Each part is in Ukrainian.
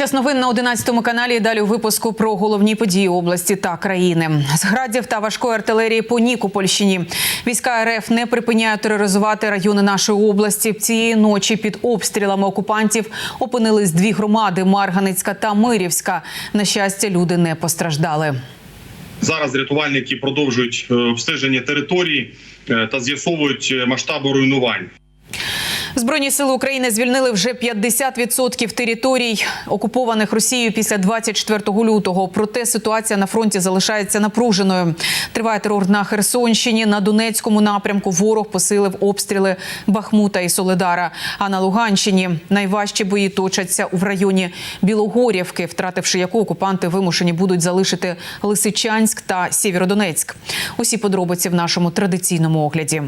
Час новин на 11 каналі. Далі у випуску про головні події області та країни. З градів та важкої артилерії по Нікопольщині. Війська РФ не припиняють тероризувати райони нашої області. Цієї ночі під обстрілами окупантів опинились дві громади: Марганецька та Мирівська. На щастя, люди не постраждали. Зараз рятувальники продовжують е, обстеження території е, та з'ясовують е, масштаби руйнувань. Збройні сили України звільнили вже 50% територій, окупованих Росією після 24 лютого. Проте ситуація на фронті залишається напруженою. Триває терор на Херсонщині. На Донецькому напрямку ворог посилив обстріли Бахмута і Соледара. А на Луганщині найважчі бої точаться в районі Білогорівки, втративши яку окупанти вимушені будуть залишити Лисичанськ та Сєвєродонецьк. Усі подробиці в нашому традиційному огляді.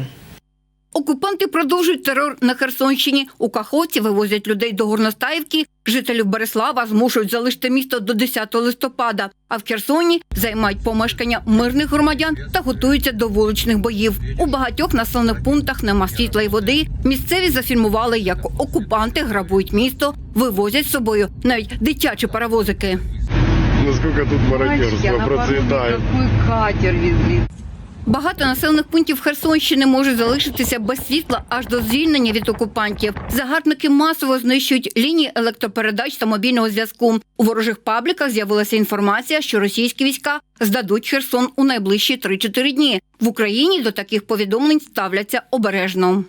Окупанти продовжують терор на Херсонщині. У Каховці вивозять людей до Горностаївки. Жителів Береслава змушують залишити місто до 10 листопада. А в Херсоні займають помешкання мирних громадян та готуються до вуличних боїв. У багатьох населених пунктах нема світла й води. Місцеві зафільмували, як окупанти грабують місто, вивозять з собою навіть дитячі паровозики. Насколько тут мародерство процветает. Какой катер везли. Багато населених пунктів Херсонщини можуть залишитися без світла аж до звільнення від окупантів. Загарбники масово знищують лінії електропередач та мобільного зв'язку. У ворожих пабліках з'явилася інформація, що російські війська здадуть Херсон у найближчі 3-4 дні. В Україні до таких повідомлень ставляться обережно.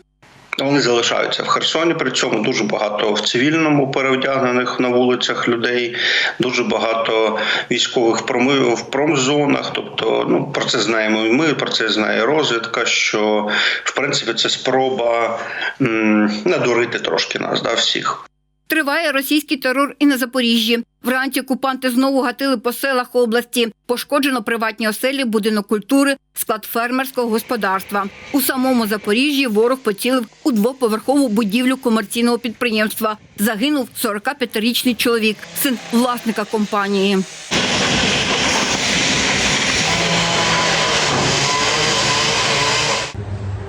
Вони залишаються в Херсоні. При цьому дуже багато в цивільному перевдягнених на вулицях людей, дуже багато військових в проми- в промзонах. Тобто, ну про це знаємо і ми, про це знає розвідка. Що в принципі це спроба м, надурити трошки нас, да, всіх. Триває російський терор і на Запоріжжі. Вранці окупанти знову гатили по селах області. Пошкоджено приватні оселі, будинок культури, склад фермерського господарства. У самому Запоріжжі ворог поцілив у двоповерхову будівлю комерційного підприємства. Загинув 45-річний чоловік, син власника компанії.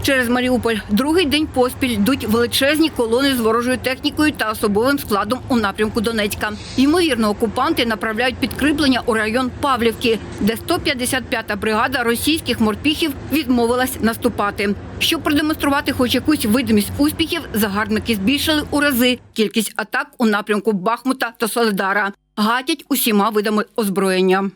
Через Маріуполь другий день поспіль йдуть величезні колони з ворожою технікою та особовим складом у напрямку Донецька. Ймовірно, окупанти направляють підкріплення у район Павлівки, де 155-та бригада російських морпіхів відмовилась наступати. Щоб продемонструвати хоч якусь видимість успіхів, загарбники збільшили у рази кількість атак у напрямку Бахмута та Соледара. Гатять усіма видами озброєння.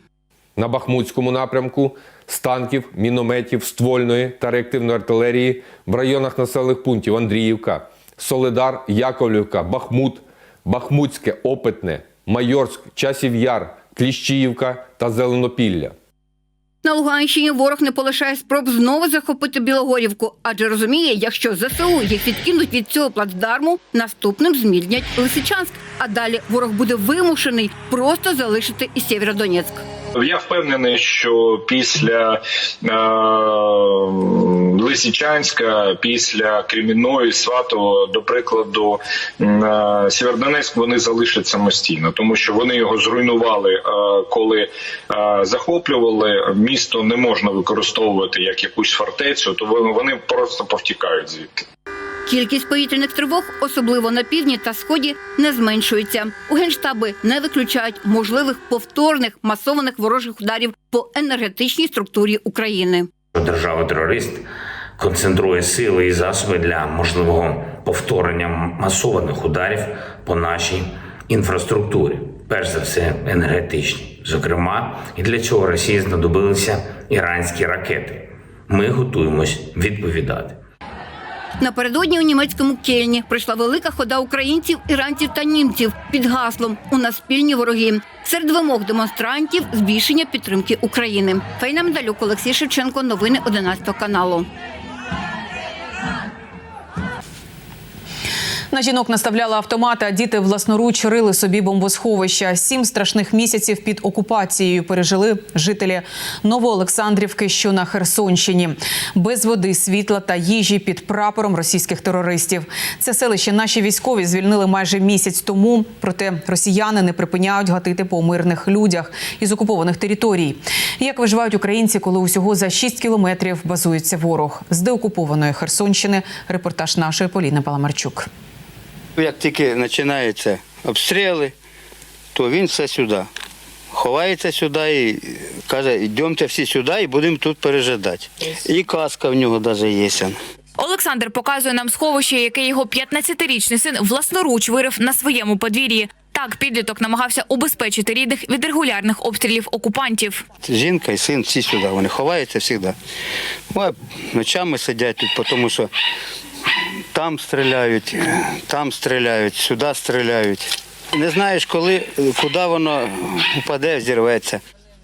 на Бахмутському напрямку з танків, мінометів, ствольної та реактивної артилерії в районах населених пунктів Андріївка, Соледар, Яковлівка, Бахмут, Бахмутське, Опитне, Майорськ, Часів Яр, Кліщіївка та Зеленопілля. На Луганщині ворог не полишає спроб знову захопити Білогорівку, адже розуміє, якщо ЗСУ їх відкинуть від цього плацдарму, наступним змільнять Лисичанськ. А далі ворог буде вимушений просто залишити і Сєвєродонецьк. Я впевнений, що після е, Лисичанська, після Кремінної, Сватового, до прикладу, е, Сєвєродонецьк вони залишать самостійно, тому що вони його зруйнували, е, коли е, захоплювали. Місто не можна використовувати як якусь фортецю, то вони просто повтікають звідти. Кількість повітряних тривог, особливо на півдні та сході, не зменшується. У генштаби не виключають можливих повторних масованих ворожих ударів по енергетичній структурі України. Держава-терорист концентрує сили і засоби для можливого повторення масованих ударів по нашій інфраструктурі, перш за все енергетичній. Зокрема, і для цього Росії знадобилися іранські ракети. Ми готуємось відповідати. Напередодні у німецькому Кельні прийшла велика хода українців, іранців та німців під гаслом у нас спільні вороги. Серед вимог демонстрантів збільшення підтримки України. Фейна Медалюк, Олексій Шевченко. Новини 11 каналу. На жінок наставляли автомати, а діти власноруч рили собі бомбосховища. Сім страшних місяців під окупацією пережили жителі Новоолександрівки, що на Херсонщині, без води, світла та їжі під прапором російських терористів. Це селище наші військові звільнили майже місяць тому. Проте росіяни не припиняють гатити по мирних людях із окупованих територій. Як виживають українці, коли усього за 6 кілометрів базується ворог з деокупованої Херсонщини? Репортаж нашої Поліни Паламарчук. Як тільки починаються обстріли, то він все сюди. Ховається сюди і каже, йдемте всі сюди і будемо тут пережидати. І каска в нього навіть є. Олександр показує нам сховище, яке його 15-річний син власноруч вирив на своєму подвір'ї. Так підліток намагався убезпечити рідних від регулярних обстрілів окупантів. Жінка і син всі сюди, вони ховаються завжди. А Ночами сидять тут, тому що там стріляють, там стріляють, сюди стріляють. Не знаєш, коли, куди воно впаде, зірветься.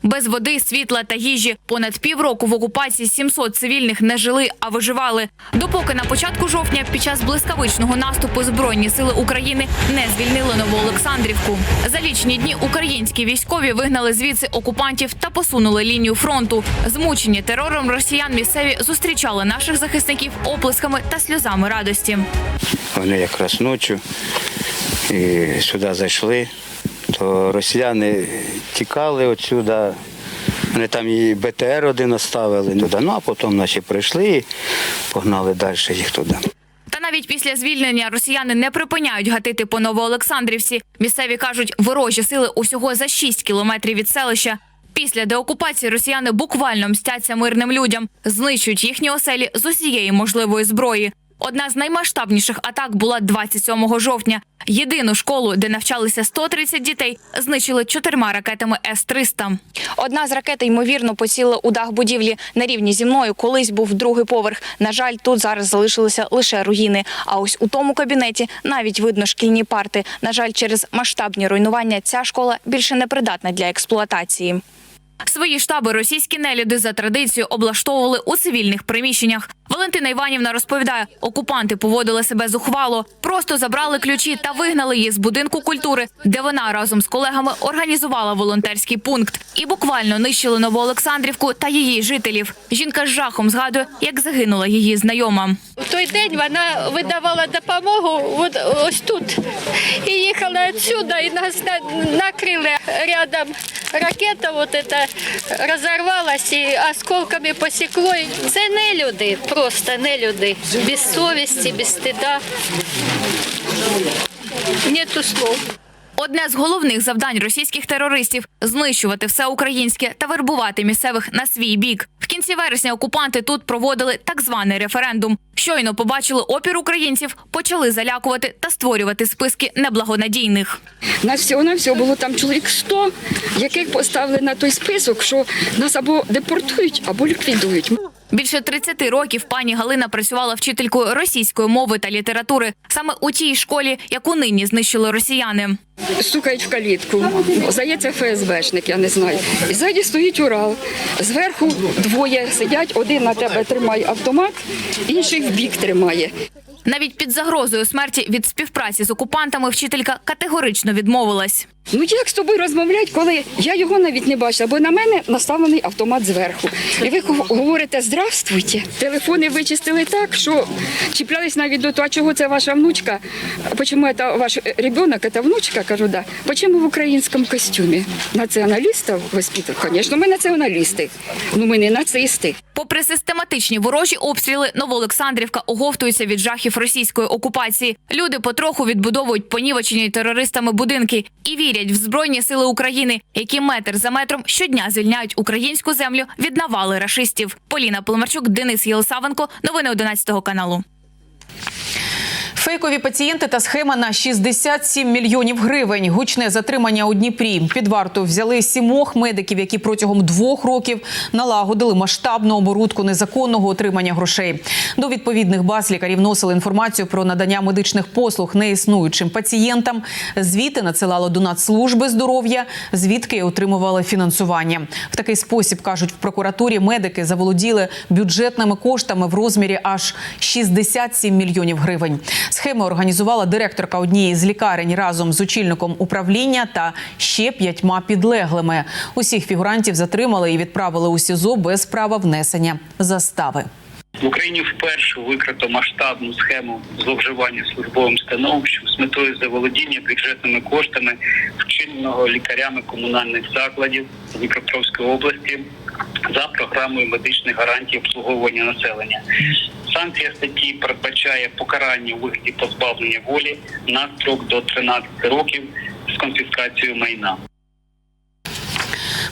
Без води, світла та їжі понад півроку в окупації 700 цивільних не жили, а виживали. Допоки на початку жовтня під час блискавичного наступу збройні сили України не звільнили Новоолександрівку. За лічні дні українські військові вигнали звідси окупантів та посунули лінію фронту. Змучені терором росіян місцеві зустрічали наших захисників оплесками та сльозами радості. Вони якраз ночі сюди зайшли, то росіяни тікали отсюди. Вони там і БТР один оставили туди, ну а потім наші прийшли і погнали далі їх туди. Та навіть після звільнення росіяни не припиняють гатити по Новоолександрівці. Місцеві кажуть, ворожі сили усього за 6 кілометрів від селища. Після деокупації росіяни буквально мстяться мирним людям, знищують їхні оселі з усієї можливої зброї. Одна з наймасштабніших атак була 27 жовтня. Єдину школу, де навчалися 130 дітей, знищили чотирма ракетами С-300. Одна з ракет, ймовірно, поцілила у дах будівлі на рівні зі мною. Колись був другий поверх. На жаль, тут зараз залишилися лише руїни. А ось у тому кабінеті навіть видно шкільні парти. На жаль, через масштабні руйнування ця школа більше не придатна для експлуатації. Свої штаби російські нелюди за традицією облаштовували у цивільних приміщеннях. Валентина Іванівна розповідає, окупанти поводили себе зухвало, просто забрали ключі та вигнали її з будинку культури, де вона разом з колегами організувала волонтерський пункт і буквально нищили Новоолександрівку та її жителів. Жінка з жахом згадує, як загинула її знайома. В той день вона видавала допомогу от, ось тут. І їхала відсюди, і нас накрили рядом ракета, от эта розорвалась і осколками посікло. Це не люди, просто не люди. Без совісті, без стида. Нету слов. Одне з головних завдань російських терористів знищувати все українське та вербувати місцевих на свій бік. В кінці вересня окупанти тут проводили так званий референдум. Щойно побачили опір українців, почали залякувати та створювати списки неблагонадійних. Нас всього на всього було там чоловік 100, яких поставили на той список, що нас або депортують, або ліквідують. Більше 30 років пані Галина працювала вчителькою російської мови та літератури саме у тій школі, яку нині знищили росіяни. Стукають в калітку. Здається, ФСБшник, я не знаю. І ззаді стоїть Урал. Зверху двоє сидять, один на тебе тримає автомат, інший в бік тримає. Навіть під загрозою смерті від співпраці з окупантами вчителька категорично відмовилась. Ну як з тобою розмовляти, коли я його навіть не бачила, бо на мене наставлений автомат зверху. І ви говорите здравствуйте. Телефони вичистили так, що чіплялись навіть до того, а чого це ваша внучка? А чому це ваш ребенок, це внучка? Кажу, да. Почему в українському костюмі? Націоналістів воспитують? Звісно, ми націоналісти. Ну ми не нацисти. Попри систематичні ворожі обстріли, Новоолександрівка оговтується від жахів російської окупації. Люди потроху відбудовують понівечені терористами будинки і вірять в збройні сили України, які метр за метром щодня звільняють українську землю від навали рашистів. Поліна Поломарчук, Денис Єлисавенко. Новини 11 каналу. Фейкові пацієнти та схема на 67 мільйонів гривень. Гучне затримання у Дніпрі. Під варту взяли сімох медиків, які протягом двох років налагодили масштабну оборудку незаконного отримання грошей. До відповідних баз лікарі вносили інформацію про надання медичних послуг неіснуючим пацієнтам. Звіти надсилало до Нацслужби здоров'я, звідки отримували фінансування. В такий спосіб кажуть в прокуратурі, медики заволоділи бюджетними коштами в розмірі аж 67 мільйонів гривень. Схему організувала директорка однієї з лікарень разом з очільником управління та ще п'ятьма підлеглими. Усіх фігурантів затримали і відправили у СІЗО без права внесення застави. В Україні вперше викрито масштабну схему зловживання службовим становищем з метою заволодіння бюджетними коштами вчиненого лікарями комунальних закладів Дніпропетровської області за програмою медичних гарантій обслуговування населення. Санкція статті передбачає покарання у вигляді позбавлення волі на строк до 13 років з конфіскацією майна.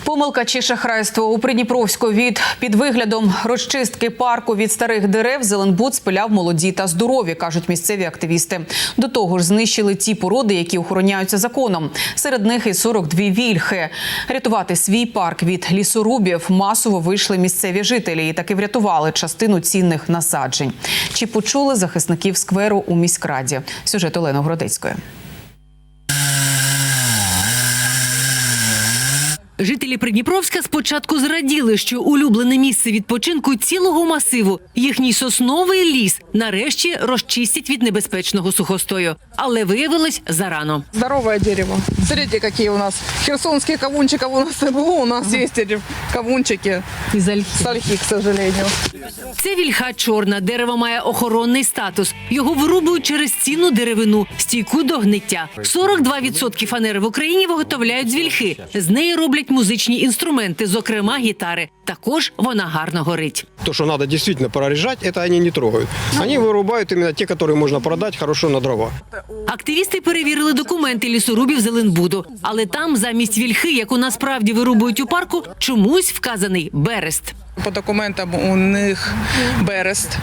Помилка чи шахрайство у Придніпровську від під виглядом розчистки парку від старих дерев Зеленбуд спиляв молоді та здорові, кажуть місцеві активісти. До того ж, знищили ті породи, які охороняються законом. Серед них і 42 вільхи. Рятувати свій парк від лісорубів масово вийшли місцеві жителі і таки врятували частину цінних насаджень. Чи почули захисників скверу у міськраді? Сюжет Олени Гродецької. Жителі Придніпровська спочатку зраділи, що улюблене місце відпочинку цілого масиву, їхній сосновий ліс, нарешті розчистять від небезпечного сухостою. Але виявилось зарано. Здоровое дерево. Смотрите, какие у нас херсонских кавунчиков у нас не было. У нас есть эти кавунчики. Із ольхи. Ольхи, к сожалению. Це вільха чорна. Дерево має охоронний статус. Його вирубують через цінну деревину, стійку до гниття. 42% фанери в Україні виготовляють з вільхи. З неї роблять музичні інструменти, зокрема гітари. Також вона гарно горить. То, что надо действительно прорежать, это они не трогают. Они вырубают именно те, которые можно продать хорошо на дрова. Активісти перевірили документи лісорубів Зеленбуду, але там замість вільхи, яку насправді вирубують у парку, чомусь вказаний берест. По документам у них берест.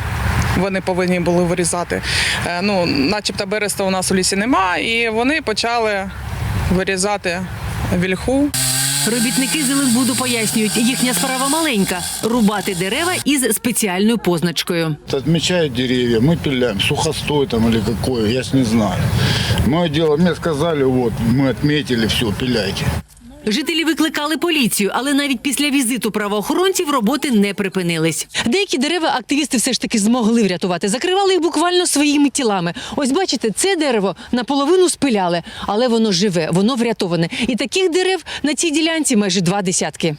Вони повинні були вирізати. Е, Ну, начебто береста у нас у лісі нема, і вони почали вирізати вільху. Робітники Зеленбуду пояснюють, їхня справа маленька рубати дерева із спеціальною позначкою. Відмічають дерев'я, ми пиляємо, сухостой там або какое, я ж не знаю. Моє діло, мені сказали, от, ми відмітили, все, пиляйте. Жителі викликали поліцію, але навіть після візиту правоохоронців роботи не припинились. Деякі дерева активісти все ж таки змогли врятувати. Закривали їх буквально своїми тілами. Ось бачите, це дерево наполовину спиляли, але воно живе, воно врятоване. І таких дерев на цій ділянці майже два десятки.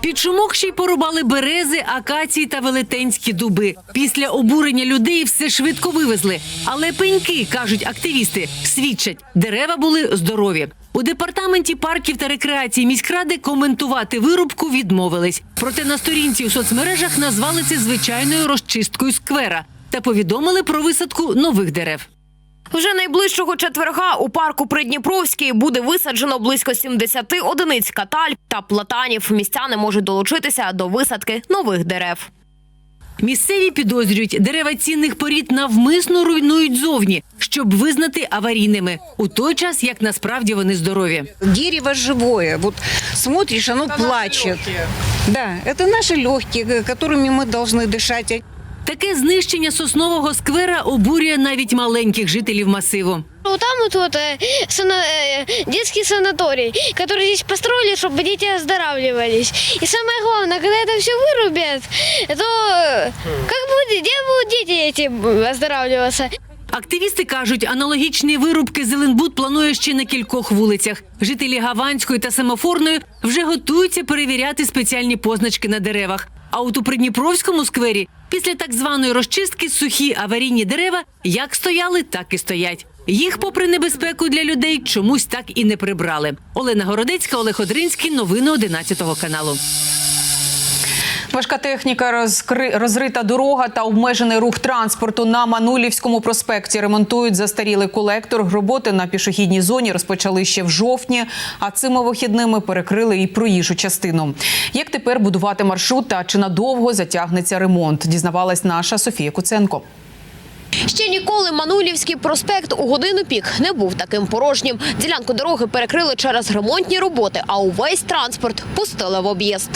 Під шумок ще й порубали берези, акації та велетенські дуби. Після обурення людей все швидко вивезли. Але пеньки, кажуть активісти, свідчать, дерева були здорові. У департаменті парків та рекреації міськради коментувати вирубку відмовились. Проте на сторінці у соцмережах назвали це звичайною розчисткою сквера та повідомили про висадку нових дерев. Вже найближчого четверга у парку Придніпровський буде висаджено близько 70 одиниць каталь та платанів. Містяни можуть долучитися до висадки нових дерев. Місцеві підозрюють, дерева цінних порід навмисно руйнують зовні, щоб визнати аварійними, у той час як насправді вони здорові. Дерево живое. Вот смотришь, оно плачет. Да, это наши легкие, которыми мы должны дышать. Таке знищення соснового сквера обурює навіть маленьких жителів масиву. Вот там вот, вот э, сана- э, детский санаторий, который здесь построили, чтобы дети оздоравливались. И самое главное, когда это все вырубят, то э, как будет, где будут дети эти оздоравливаться? Активісти кажуть, аналогічні вирубки Зеленбуд планує ще на кількох вулицях. Жителі Гаванської та Семафорної вже готуються перевіряти спеціальні позначки на деревах. А от у Придніпровському сквері після так званої розчистки сухі аварійні дерева як стояли, так і стоять. Їх, попри небезпеку для людей, чомусь так і не прибрали. Олена Городецька, Олег Одринський. Новини 11 каналу. Важка техніка, розкри... розрита дорога та обмежений рух транспорту на Манулівському проспекті. Ремонтують застарілий колектор. Роботи на пішохідній зоні розпочали ще в жовтні, а цими вихідними перекрили і проїжджу частину. Як тепер будувати маршрут та чи надовго затягнеться ремонт? Дізнавалась наша Софія Куценко. Ще ніколи Манулівський проспект у годину пік не був таким порожнім. Ділянку дороги перекрили через ремонтні роботи, а увесь транспорт пустили в об'їзд.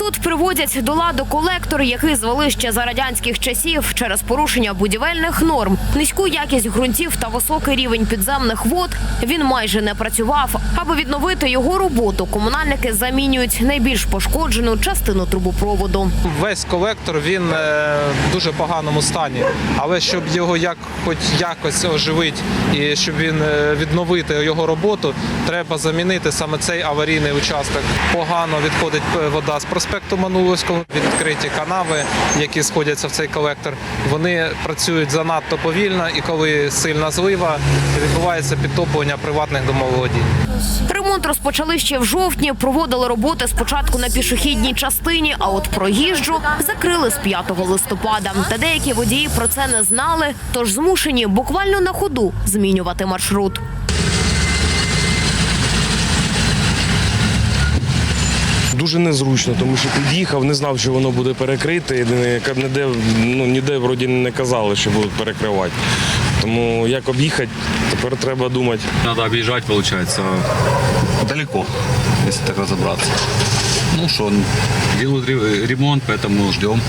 Тут приводять до ладу колектор, який звели ще за радянських часів через порушення будівельних норм, низьку якість ґрунтів та високий рівень підземних вод. Він майже не працював. Аби відновити його роботу, комунальники замінюють найбільш пошкоджену частину трубопроводу. Весь колектор він е, в дуже поганому стані, але щоб його як хоч якось оживити і щоб він е, відновити його роботу, треба замінити саме цей аварійний участок. Погано відходить е, вода з проспекту Мануловського, відкриті канави, які сходяться в цей колектор. Вони працюють занадто повільно, і коли сильна злива, відбувається підтоплення приватних домоволодінь. Ремонт розпочали ще в жовтні. Проводили роботи спочатку на пішохідній частині, а от проїжджу закрили з 5 листопада. Та деякі водії про це не знали, тож змушені буквально на ходу змінювати маршрут. Дуже незручно, тому що під'їхав, не знав, що воно буде перекрите. Ніде, ну, ніде вроді не казали, що будуть перекривати. Тому як об'їхати, тепер треба думати. Треба об'їжджати, виходить, далеко, якщо так розібратися. Ну що, делают ремонт, поэтому ждем.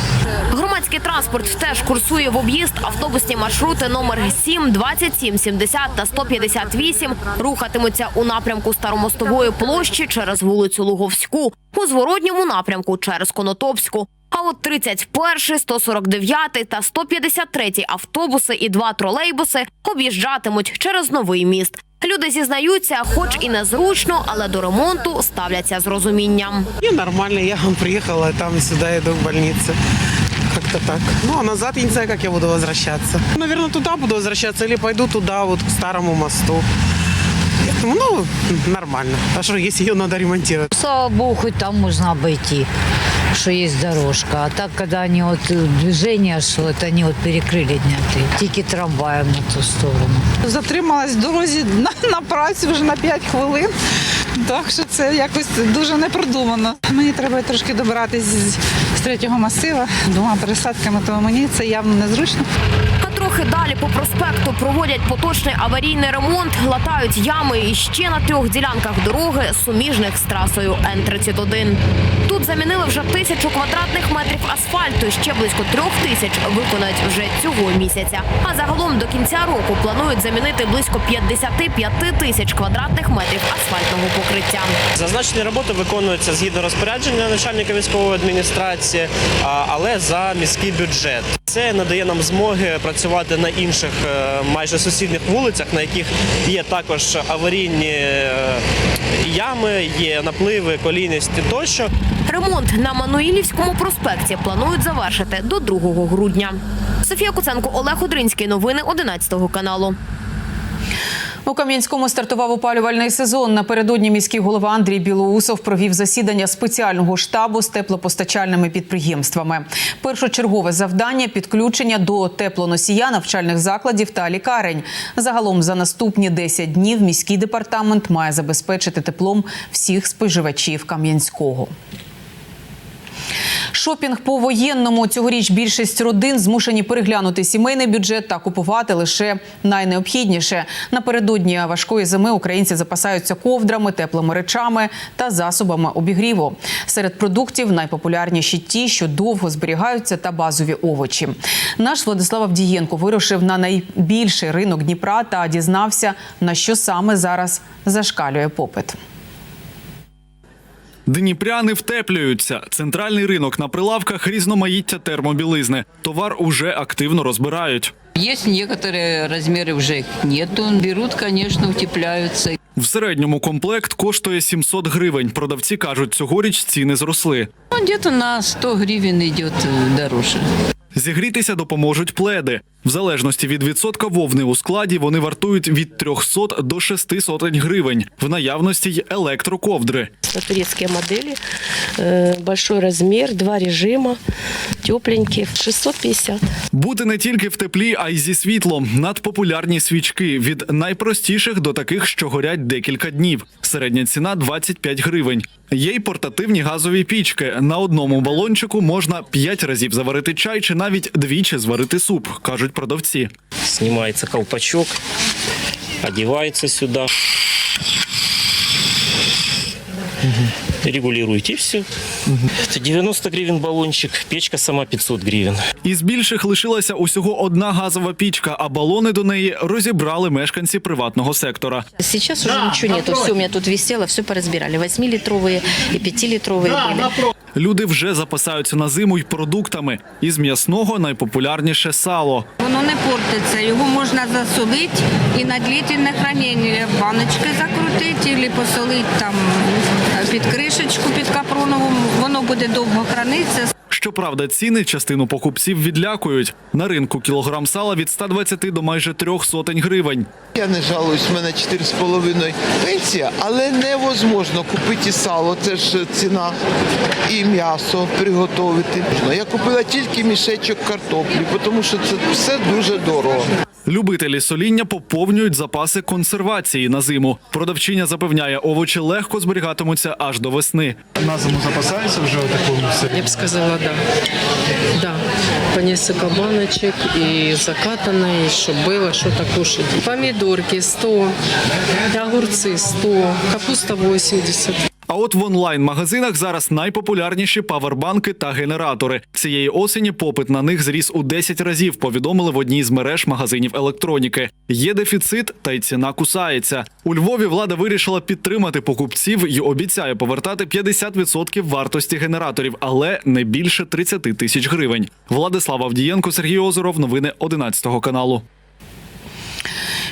Громадський транспорт теж курсує в об'їзд. Автобусні маршрути номер 7, 27, 70 та 158 рухатимуться у напрямку Старомостової площі через вулицю Луговську, у зворотньому напрямку через Конотопську. А от 31, 149 та 153 автобуси і два тролейбуси об'їжджатимуть через новий міст. Люди зізнаються, хоч і незручно, але до ремонту ставляться з розумінням. Не, нормально, я приехала, там сюда иду к больнице Как-то так. Ну, а назад я не знаю, как я буду возвращаться. Наверное, туда буду возвращаться или пойду туда, вот к старому мосту. Я думаю, ну, нормально. А что, если ее надо ремонтировать? Слава богу, хоть там можно обойти, что есть дорожка. А так, когда они вот э, движение, что вот они вот перекрыли дняты, тільки трамваєм на ту сторону. Затрималась в дорозі на, на працю вже на 5 хвилин. Так що це якось дуже непродумано. Мені треба трошки добиратись третього масива двома пересадками, тому мені це явно незручно. Трохи далі по проспекту проводять поточний аварійний ремонт, латають ями і ще на трьох ділянках дороги, суміжних з трасою Н-31. Тут замінили вже тисячу квадратних метрів асфальту, ще близько трьох тисяч виконають вже цього місяця. А загалом до кінця року планують замінити близько 55 тисяч квадратних метрів асфальтного покриття. Зазначені роботи виконуються згідно розпорядження начальника військової адміністрації, але за міський бюджет. Це надає нам змоги працювати на інших е, майже сусідніх вулицях, на яких є також аварійні е, ями, є напливи, колійності тощо. Ремонт на Мануїлівському проспекті планують завершити до 2 грудня. Софія Куценко, Олег Одринський. Новини 11 каналу. У Кам'янському стартував опалювальний сезон. Напередодні міський голова Андрій Білоусов провів засідання спеціального штабу з теплопостачальними підприємствами. Першочергове завдання підключення до теплоносія навчальних закладів та лікарень. Загалом за наступні 10 днів міський департамент має забезпечити теплом всіх споживачів Кам'янського. Шопінг по воєнному цьогоріч більшість родин змушені переглянути сімейний бюджет та купувати лише найнеобхідніше. Напередодні важкої зими українці запасаються ковдрами, теплими речами та засобами обігріву. Серед продуктів найпопулярніші ті, що довго зберігаються, та базові овочі. Наш Владислав Авдієнко вирушив на найбільший ринок Дніпра та дізнався, на що саме зараз зашкалює попит. Дніпряни втеплюються. Центральний ринок на прилавках різноманіття термобілизни. Товар уже активно розбирають. Есть некоторые размеры уже нету. Берут, конечно, утепляются. В середньому комплект коштує 700 гривень. Продавці кажуть, цьогоріч ціни зросли. Ну, где-то на 100 гривен идет э, дороже. Зігрітися допоможуть пледи. В залежності від відсотка вовни у складі вони вартують від 300 до 6 сотень гривень. В наявності й електроковдри. Модели, э, большой размер, два режима, тепленькие, 650. Бути не тільки в теплі, а й зі світлом. Надпопулярні свічки від найпростіших до таких, що горять декілька днів. Середня ціна 25 гривень. Є й портативні газові пічки. На одному балончику можна 5 разів заварити чай чи навіть двічі зварити суп, кажуть продавці. Снимается колпачок, одевается сюда. Регулируете и все. Это 90 гривен баллончик, печка сама 500 гривен. Із більших лишилася усього одна газова пічка, а балони до неї розібрали мешканці приватного сектора. Сейчас уже ничего нету. Все у меня тут висело, все поразбирали. 8-литровые и 5-литровые были. Люди вже запасаються на зиму й продуктами. Із м'ясного найпопулярніше сало. Воно не портиться, його можна засолити і на длительне хранення баночки закрутити, або посолити там під кришечку, під капронову, воно буде довго хранитися. Щоправда, ціни частину покупців відлякують. На ринку кілограм сала від 120 до майже трьох сотень гривень. Я не жалуюсь, в мене 4,5 пенсія, але невозможно купити сало, це ж ціна, і м'ясо приготувати. Я купила тільки мішечок картоплі, тому що це все дуже дорого. Любителі соління поповнюють запаси консервації на зиму. Продавчиня запевняє, овочі легко зберігатимуться аж до весни. На зиму запасається вже такому все? Я бы сказала, да. Да. По несколько баночек и закатанной, чтобы было что-то кушать. Помидорки 100, огурцы 100, капуста 80. А от в онлайн-магазинах зараз найпопулярніші павербанки та генератори. Цієї осені попит на них зріс у 10 разів. Повідомили в одній з мереж магазинів електроніки. Є дефіцит, та й ціна кусається. У Львові влада вирішила підтримати покупців і обіцяє повертати 50% вартості генераторів, але не більше 30 тисяч гривень. Владислав Авдієнко, Сергій Озеров. Новини 11 каналу.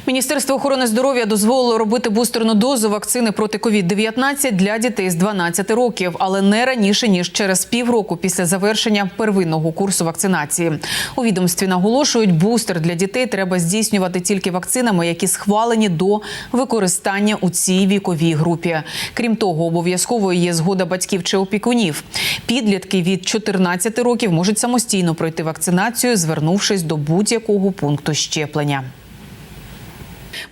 Міністерство охорони здоров'я дозволило робити бустерну дозу вакцини проти COVID-19 для дітей з 12 років, але не раніше ніж через півроку після завершення первинного курсу вакцинації. У відомстві наголошують, бустер для дітей треба здійснювати тільки вакцинами, які схвалені до використання у цій віковій групі. Крім того, обов'язковою є згода батьків чи опікунів. Підлітки від 14 років можуть самостійно пройти вакцинацію, звернувшись до будь-якого пункту щеплення.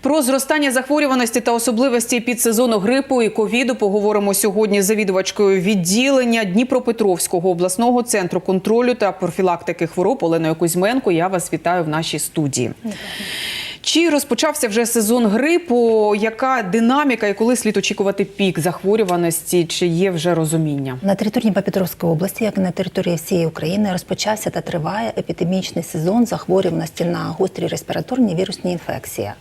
Про зростання захворюваності та особливості підсезону грипу і ковіду поговоримо сьогодні з завідувачкою відділення Дніпропетровського обласного центру контролю та профілактики хвороб Оленою Кузьменко. Я вас вітаю в нашій студії. Чи розпочався вже сезон грипу? Яка динаміка і коли слід очікувати пік захворюваності? Чи є вже розуміння? На території Дніпропетровської області, як і на території всієї України, розпочався та триває епідемічний сезон захворюваності на гострі респіраторні вірусні інфекції.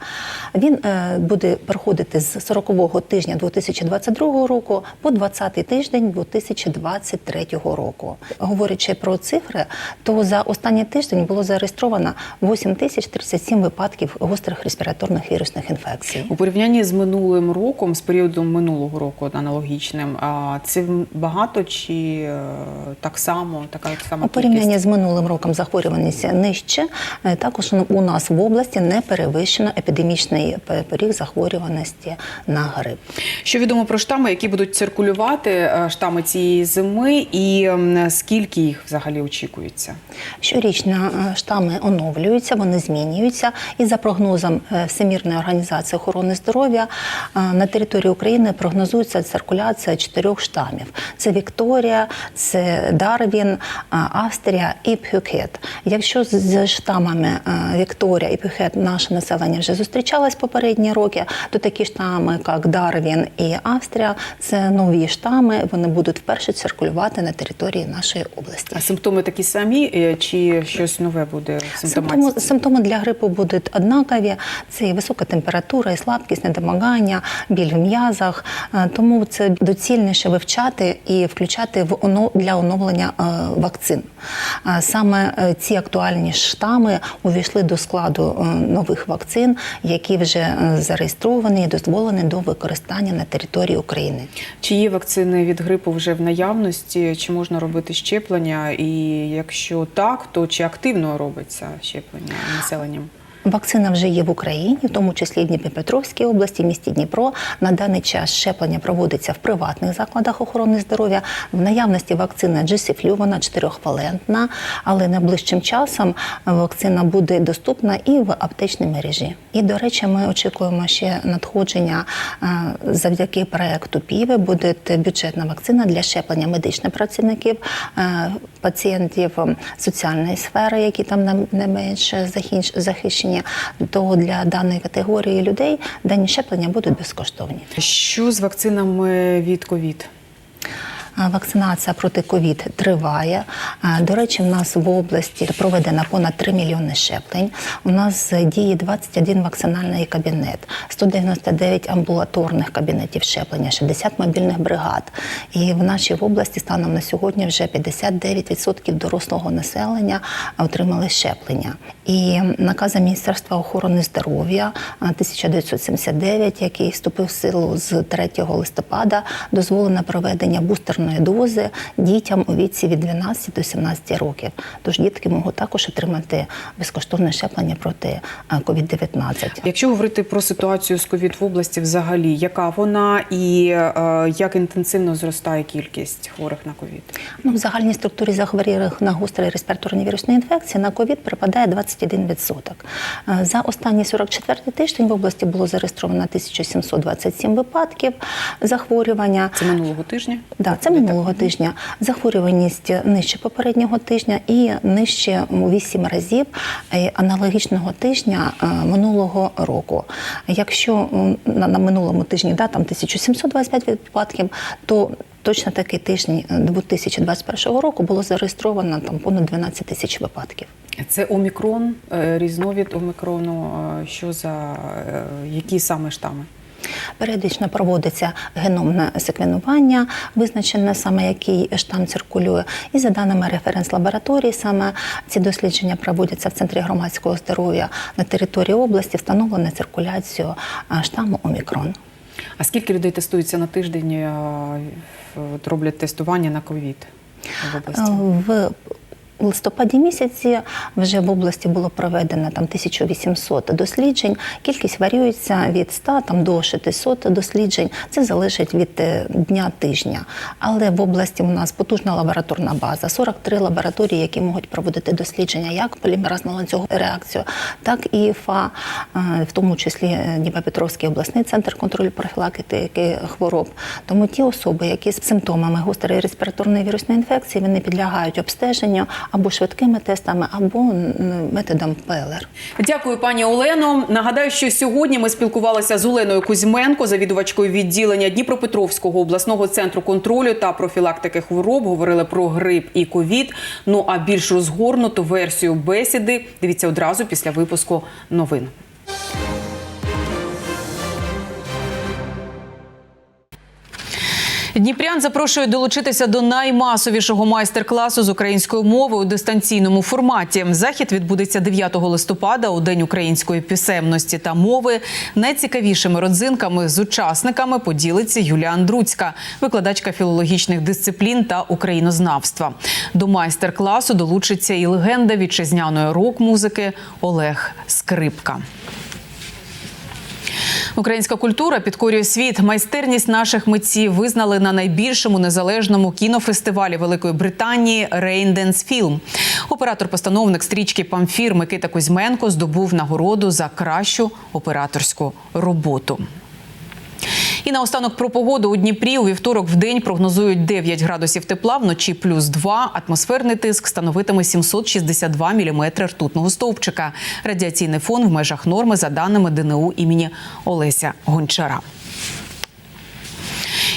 Він е, буде проходити з 40-го тижня 2022 року по 20-й тиждень 2023 року. Говорячи про цифри, то за останній тиждень було зареєстровано 8 тисяч 37 випадків гострих респіраторних вірусних інфекцій. У порівнянні з минулим роком, з періодом минулого року аналогічним, а це багато чи е, так само, така сама У порівнянні з минулим роком захворюваність нижче. Е, Також у нас в області не перевищено епідемічний поріг захворюваності на грип. Що відомо про штами, які будуть циркулювати е, штами цієї зими, і скільки їх взагалі очікується? Щорічно штами оновлюються, вони змінюються. І за прогнозом е, Всемірної організації охорони здоров'я е, на території України прогнозується циркуляція чотирьох штамів: це Вікторія, це Дарвін, е, Австрія і Пхюкет. Якщо з- штамами Вікторія і Пхюкет наше населення вже зустрічалось попередні роки, то такі штами, як Дарвін і Австрія, це нові штами. Вони будуть вперше циркулювати на території нашої області. А симптоми такі самі, чи щось нове буде Симптоми, симптоми для грипу будуть однакові. Це і висока температура, і слабкість, недомагання, біль в м'язах. Е, Тому це доцільніше вивчати і включати в оно- для оновлення е, вакцин. Е, Саме ці актуальні штами увійшли до складу нових вакцин, які вже зареєстровані і дозволені до використання на території України. Чи є вакцини від грипу вже в наявності? Чи можна робити щеплення? І якщо так, то чи активно робиться щеплення населенням? Вакцина вже є в Україні, в тому числі в Дніпропетровській області, місті Дніпро. На даний час щеплення проводиться в приватних закладах охорони здоров'я. В наявності вакцина Джесіфлю, вона чотирьохвалентна, але найближчим часом вакцина буде доступна і в аптечній мережі. І, до речі, ми очікуємо ще надходження е, завдяки проекту ПІВИ. Буде бюджетна вакцина для щеплення медичних працівників, е, пацієнтів е, соціальної сфери, які там не захищені. То для даної категорії людей дані щеплення будуть безкоштовні. Що з вакцинами від ковід? Вакцинація проти ковід триває. До речі, в нас в області проведено понад 3 мільйони щеплень. У нас діє 21 вакцинальний кабінет, 199 амбулаторних кабінетів щеплення, 60 мобільних бригад. І в нашій області станом на сьогодні вже 59% дорослого населення отримали щеплення. І наказом Міністерства охорони здоров'я а, 1979, який вступив в силу з 3 листопада, дозволено проведення бустерної безкоштовної дози дітям у віці від 12 до 17 років. Тож дітки можуть також отримати безкоштовне щеплення проти е, COVID-19. Якщо говорити про ситуацію з ковід в області, взагалі, яка вона і е, як інтенсивно зростає кількість хворих на ковід? Ну, в загальній структурі захворілих на гострі респіраторні вірусні інфекції на ковід припадає 21%. Е, За останній 44 тиждень в області було зареєстровано 1727 випадків захворювання. Це минулого тижня? Да, це минулого тижня. Захворюваність нижче попереднього тижня і нижче у 8 разів е, аналогічного тижня е, минулого року. Якщо на, на минулому тижні да, там 1725 випадків, то точно такий тиждень е, 2021 року було зареєстровано там понад 12 тисяч випадків. Це омікрон, е, різновид омікрону. е, Що за е, які саме штами? Періодично проводиться геномне секвенування, визначене саме який штам циркулює. І за даними референс-лабораторії, саме ці дослідження проводяться в центрі громадського здоров'я на території області, встановлено циркуляцію штаму Омікрон. А скільки людей тестується на тиждень, е, роблять тестування на ковід в області? В листопаді місяці вже в області було проведено там 1800 досліджень. Кількість варіюється від 100 там, до 600 досліджень. Це залежить від е, дня тижня. Але в області у нас потужна лабораторна база, 43 лабораторії, які можуть проводити дослідження як полімеразну ланцюгову реакцію, так і ФА, е, в тому числі е, Дніпропетровський обласний центр контролю профілактики хвороб. Тому ті особи, які з симптомами гострої респіраторної вірусної інфекції, вони підлягають обстеженню або швидкими тестами, або методом ПЛР. Дякую, пані Олено. Нагадаю, що сьогодні ми спілкувалися з Оленою Кузьменко, завідувачкою відділення Дніпропетровського обласного центру контролю та профілактики хвороб. Говорили про грип і ковід. Ну а більш розгорнуту версію бесіди дивіться одразу після випуску новин. Дніпрян запрошує долучитися до наймасовішого майстер-класу з української мови у дистанційному форматі. Захід відбудеться 9 листопада у День української писемності та мови. Найцікавішими родзинками з учасниками поділиться Юлія Андруцька, викладачка філологічних дисциплін та українознавства. До майстер-класу долучиться і легенда вітчизняної рок-музики Олег Скрипка. Українська культура підкорює світ. Майстерність наших митців визнали на найбільшому незалежному кінофестивалі Великої Британії Рейнденс Філм. Оператор-постановник стрічки Памфір Микита Кузьменко здобув нагороду за кращу операторську роботу. І наостанок про погоду у Дніпрі у вівторок в день прогнозують 9 градусів тепла, вночі плюс 2. Атмосферний тиск становитиме 762 міліметри ртутного стовпчика. Радіаційний фон в межах норми за даними ДНУ імені Олеся Гончара.